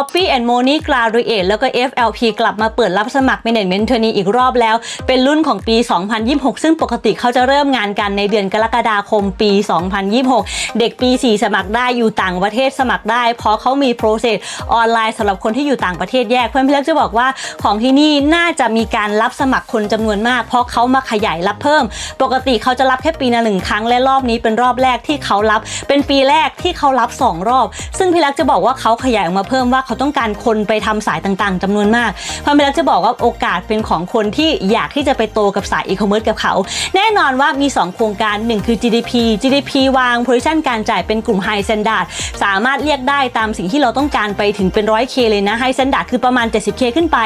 Oppi and Moni Graduate แล้วก็ FLP กลับมาเปิดรับสมัคร Management Trainee อีกรอบแล้ว เป็นรุ่นของปี 2026 ซึ่งปกติเขาจะเริ่มงานกันในเดือนกรกฎาคมปี 2026 เด็กปี 4 สมัครได้อยู่ต่างประเทศสมัครได้ เพราะเขามี process ออนไลน์สำหรับคนที่อยู่ต่างประเทศแยก เพื่อนพี่เล็กจะบอกว่าของที่นี่น่าจะมีการรับสมัครคนจำนวนมาก เพราะเขามาขยายรับเพิ่ม ปกติเขาจะรับแค่ปีละหนึ่งครั้งและรอบนี้เป็นรอบแรกที่เขารับ เป็นปีแรกที่เขารับ 2 รอบ ซึ่งพี่เล็กจะบอกว่าเขาขยายออกมาเพิ่มว่าเขาต้องการคนไปทำสายต่างๆจำนวนมากเพาะพี่เล็กจะบอกว่าโอกาสเป็นของคนที่อยากที่จะไปโตกับสายอีคอมเมิร์ซกับเขา แน่นอนว่ามี 2 โครงการ 1 คือ GDP GDP วาง position การจ่ายเป็นกลุ่ม High Standard สามารถเรียกได้ตามสิ่งที่เราต้องการไปถึงเป็น 100K เลยนะ High Standard คือประมาณ 70K ขึ้นไป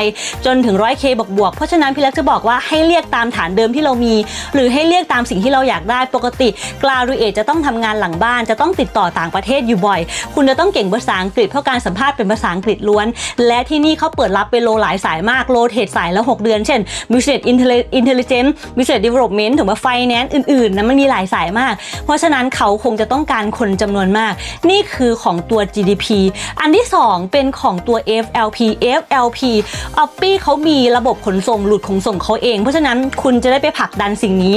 จนถึง 100K บวกบวกๆเพราะฉะนั้นพี่เล็กจะบอกว่าให้เรียกตามฐานเดิมที่เรามี หรือให้เรียกตามสิ่งที่เราอยากได้ปกติกลาดูเอจะต้องทำงานหลังบ้าน จะต้องติดต่อต่างประเทศอยู่บ่อย คุณจะต้องเก่งภาษาอังกฤษเพราะการสัมภาษณ์เป็นภาษาอังกฤษล้วน และที่นี่เขาเปิดรับเป็นโลหลายสายมากโลเทรดสายละ 6 เดือน เช่น business intelligence business development ถึงว่า finance อื่นๆนะมันมีหลายสายมาก เพราะฉะนั้นเขาคงจะต้องการคนจำนวนมาก นี่คือของตัว GDP อันที่ 2 เป็นของตัว FLP FLP Oppi เขามีระบบขนส่งหลุดขนส่งเขาเอง เพราะฉะนั้นคุณจะได้ไปผลักดันสิ่งนี้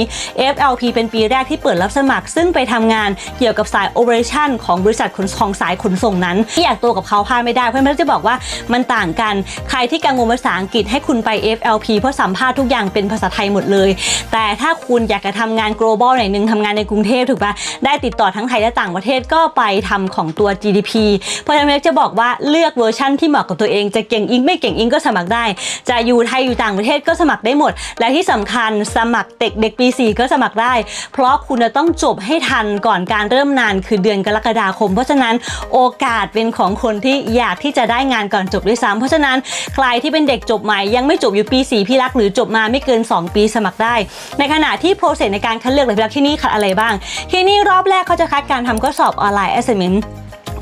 FLP เป็นปีแรกที่เปิดรับสมัคร ซึ่งไปทำงานเกี่ยวกับสาย operation ของบริษัทขนของสายขนส่งนั้นที่อยากตัวกับเขาพลาดไม่ได้เพราะฉะนั้นจะบอกว่ามันต่างกัน ใครที่กังวลภาษาอังกฤษให้คุณไป FLP เพราะสัมภาษณ์ทุกอย่างเป็นภาษาไทยหมดเลย แต่ถ้าคุณอยากจะทำงาน global หน่อยนึงทำงานในกรุงเทพถูกปะได้ติดต่อทั้งไทยและต่างประเทศก็ไปทำของตัว GDP เพราะฉะนั้นจะบอกว่าเลือกเวอร์ชั่นที่เหมาะกับตัวเองจะเก่งอิงไม่เก่งอิงก็สมัครได้ จะอยู่ไทยอยู่ต่างประเทศก็สมัครได้หมด และที่สำคัญสมัครเด็กเด็กปี 4 ก็สมัครได้ เพราะคุณจะต้องจบให้ทันก่อนการเริ่มงานคือเดือนกรกฎาคม เพราะฉะนั้นโอกาสเป็นของคนที่อยากที่จะได้งานก่อนจบด้วยซ้ำเพราะฉะนั้นใครที่เป็นเด็กจบใหม่ยังไม่จบอยู่ปี 4 พี่รักหรือจบมาไม่เกิน 2 ปีสมัครได้ ในขณะที่โปรเซสในการคัดเลือกเลยพี่รักที่นี่คัดอะไรบ้าง ที่นี่รอบแรกเขาจะคัดการทำข้อสอบออนไลน์ assessment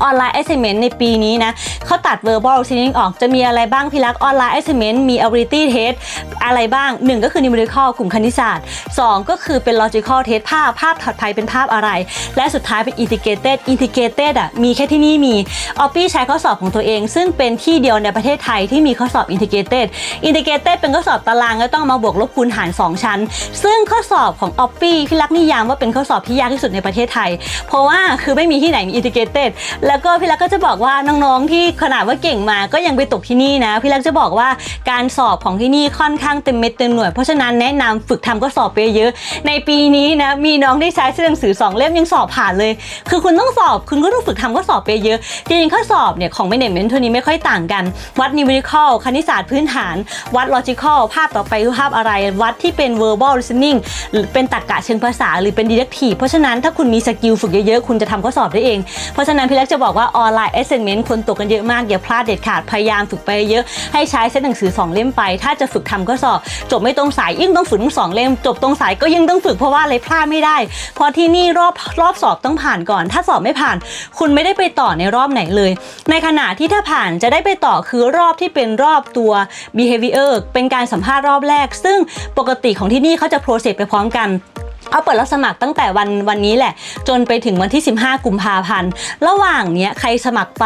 ออนไลน์ assessment ในปีนี้นะเขาตัด verbal listening ออกจะมีอะไรบ้างพี่รักออนไลน์ assessment มี ability test อะไรบ้าง 1 ก็คือ numerical กลุ่มคณิตศาสตร์ 2 ก็คือเป็น logical test ภาพ ภาพถัดไปเป็นภาพอะไร และสุดท้ายเป็น integrated integrated อะมีแค่ที่นี่มี Oppi ใช้ข้อสอบของตัวเอง ซึ่งเป็นที่เดียวในประเทศไทยที่มีข้อสอบ integrated integrated เป็นข้อสอบตารางแล้วต้องมาบวกลบคูณหาร 2 ชั้น ซึ่งข้อสอบของ Oppi พี่รักนิยามว่าเป็นข้อสอบที่ยากที่สุดในประเทศไทย เพราะว่าคือไม่มีที่ไหนมี integrated แแล้วก็พี่รักก็จะบอกว่าน้องๆที่ขนาดว่าเก่งมาก็ยังไปตกที่นี่นะ พี่รักจะบอกว่าการสอบของที่นี่ค่อนข้างเต็มเม็ดเต็มหน่วยเพราะฉะนั้นแนะนำฝึกทำก็สอบไปเยอะ ในปีนี้นะมีน้องที่ใช้หนังสือสองเล่มยังสอบผ่านเลย คือคุณต้องสอบคุณก็ต้องฝึกทำก็สอบไปเยอะจริงๆข้อสอบเนี่ยของ management ตัวนี้ไม่ค่อยต่างกัน วัด numerical คณิตศาสตร์พื้นฐาน วัด logical ภาพต่อไปคือภาพอะไร วัดที่เป็น verbal listening หรือเป็นตรรกะเชิงภาษาหรือเป็น deductive เพราะฉะนั้นถ้าคุณมีสกิลฝึกเยอะๆคุณจะทำข้อสอบได้เองเพราะฉะนั้นพี่เล็กจะบอกว่าออนไลน์ assessment คนตกกันเยอะมาก อย่าพลาดเด็ดขาดพยายามฝึกไปเยอะให้ใช้เซตหนังสือ 2 เล่มไป ถ้าจะฝึกทำข้อสอบ จบไม่ตรงสายยิ่งต้องฝึกทั้งสองเล่ม จบตรงสายก็ยิ่งต้องฝึกเพราะว่าอะไรพลาดไม่ได้ เพราะที่นี่รอบรอบสอบต้องผ่านก่อน ถ้าสอบไม่ผ่าน คุณไม่ได้ไปต่อในรอบไหนเลย ในขณะที่ถ้าผ่านจะได้ไปต่อคือรอบที่เป็นรอบตัว behavior เป็นการสัมภาษณ์รอบแรก ซึ่งปกติของที่นี่เขาจะ process ไปพร้อมกัน เอาเปิดรับสมัครตั้งแต่วันวันนี้แหละ จนไปถึงวันที่ 15 กุมภาพันธ์ ระหว่างเนี้ยใครสมัครไป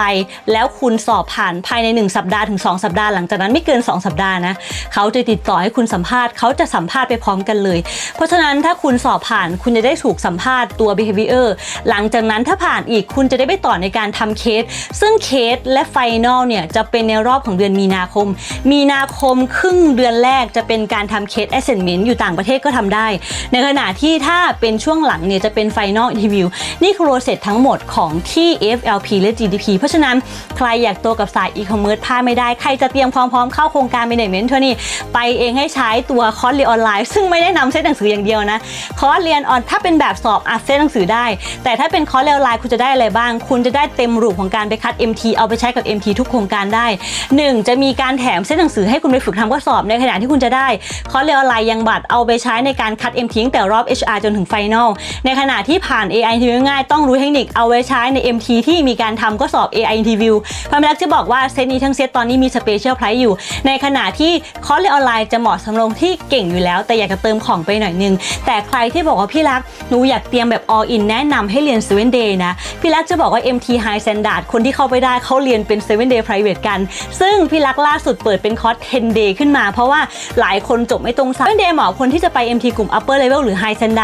แล้วคุณสอบผ่านภายใน 1 สัปดาห์ถึง 2 สัปดาห์หลังจากนั้นไม่เกิน 2 สัปดาห์นะเขาจะติดต่อให้คุณสัมภาษณ์เขาจะสัมภาษณ์ไปพร้อมกันเลย เพราะฉะนั้นถ้าคุณสอบผ่านคุณจะได้ถูกสัมภาษณ์ตัว behavior หลังจากนั้นถ้าผ่านอีกคุณจะได้ไปต่อในการทำเคส ซึ่งเคสและไฟนอลเนี่ยจะเป็นในรอบของเดือนมีนาคม มีนาคมครึ่งเดือนแรกจะเป็นการทำเคส assessment อยู่ต่างประเทศก็ทำได้ ในขณะที่ถ้าเป็นช่วงหลังเนี่ยจะเป็น final interview นี่คือโรเซสทั้งหมดของที่ FLP และ GDP เพราะฉะนั้นใครอยากโตกับสาย e-commerce พลาดไม่ได้ ใครจะเตรียมความพร้อมเข้าโครงการ management เท่านี้ไปเองให้ใช้ตัวคอร์สเรียนออนไลน์ ซึ่งไม่ได้นำเซตหนังสืออย่างเดียวนะคอร์สเรียนออนถ้าเป็นแบบสอบอัดเซตหนังสือได้ แต่ถ้าเป็นคอร์สเรียนออนไลน์คุณจะได้อะไรบ้าง คุณจะได้เต็มรูปของการไปคัด MT เอาไปใช้กับ MT ทุกโครงการได้ 1 จะมีการแถมเซตหนังสือให้คุณไปฝึกทำข้อสอบในขณะที่คุณจะได้คอร์สเรียนออนไลน์ยังบัตรเอาไปใช้ในการคัด MT ตั้งแต่รอบ HR HR จนถึงไฟนลในขณะที่ผ่าน AI interview ง่ายต้องรู้เทคนิคเอาไว้ใช้ใน MT ที่มีการทำก็สอบ AI interview พามลักจะบอกว่าเซตนี้ทั้งเซตตอนนี้มี special price อยู่ ในขณะที่คอร์สเรียนออนไลน์จะเหมาะสำหรับที่เก่งอยู่แล้ว แต่อยากจะเติมของไปหน่อยนึง แต่ใครที่บอกว่าพี่รักหนูอยากเตรียมแบบ all in แนะนำให้เรียน 7 day นะ พี่รักจะบอกว่า MT High Standard คนที่เข้าไปได้เขาเรียนเป็น 7 day private กัน ซึ่งพี่รักล่าสุดเปิดเป็นคอร์ส 10 day ขึ้นมา เพราะว่าหลายคนจบไม่ตรงสาย 7 day เหมาะคนที่จะไป MT กลุ่ม upper level หรือ high standard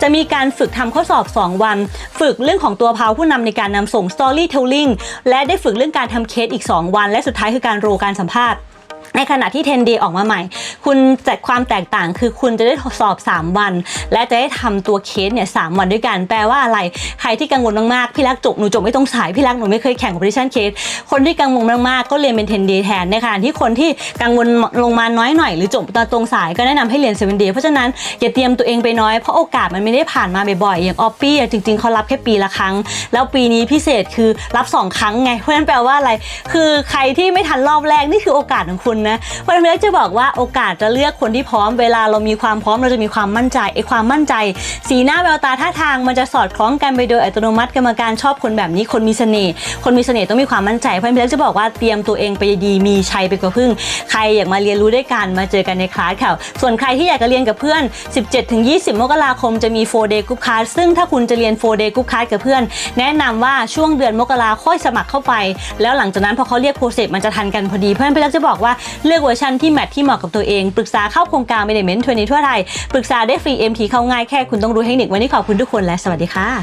จะมีการฝึกทำข้อสอบ 2 วัน ฝึกเรื่องของตัวพาวผู้นำในการนำส่ง storytelling และได้ฝึกเรื่องการทำเคสอีก 2 วัน และสุดท้ายคือการโรการสัมภาษณ์ ในขณะที่ 10 day ออกมาใหม่ คุณจัดความแตกต่างคือคุณจะได้สอบ 3 วัน และจะได้ทำตัวเคสเนี่ยสวันด้วยกัน แปลว่าอะไร ใครที่กังวลมากๆ พี่รักจบหนูจบไม่ตรงสาย พี่รักหนูไม่เคยแข่ง competition case คนที่กังวลมากๆ ก็เรียนเป็น 10 day แทนในขณะที่คนที่กังวลลงมาน้อยหน่อยหรือจบตอนตรงสายก็แนะนำให้เรียน 7 day เพราะฉะนั้นอย่าเตรียมตัวเองไปน้อย เพราะโอกาสมันไม่ได้ผ่านมาบ่อยๆ อย่างออปปี้จริงๆเขารับแค่ปีละครั้ง แล้วปีนี้พิเศษคือรับ 2 ครั้งไง เพราะฉะนั้นแปลว่าอะไร คือใครที่ไม่ทันรอบแรกนี่คือโอกาสของคุณนะเพราะฉะนั้นพี่เล็กจะบอกว่าโอกาสจะเลือกคนที่พร้อมเวลาเรามีความพร้อมเราจะมีความมั่นใจไอ้ความมั่นใจ สีหน้าแววตาท่าทางมันจะสอดคล้องกันไปโดยอัตโนมัติกรรมการชอบคนแบบนี้คนมีเสน่ห์คนมีเสน่ห์ต้องมีความมั่นใจเพราะฉะนั้นพี่เล็กจะบอกว่าเตรียมตัวเองไปดีมีชัยไปกว่าพึ่ง ใครอยากมาเรียนรู้ด้วยกันมาเจอกันในคลาสค่ะส่วนใครที่อยากจะเรียนกับเพื่อน 17-20 มกราคมจะมี 4 day group class ซึ่งถ้าคุณจะเรียน 4 day group class กับเพื่อน แนะนำว่าช่วงเดือนมกราค่อยสมัครเข้าไป แล้วหลังจากนั้นพอเขาเรียกโปรเซสมันจะทันกันพอดีเพราะฉะนั้นพี่เล็กจะบอกว่าเลือกเวอร์ชันที่แมทที่เหมาะกับตัวเอง ปรึกษาเข้าโครงการเมเนเมนต์ทัวร์นี้ทั่วไทย ปรึกษาได้ฟรี MT เข้าง่ายแค่คุณต้องรู้เทคนิควันนี้ขอบคุณทุกคนและสวัสดีค่ะ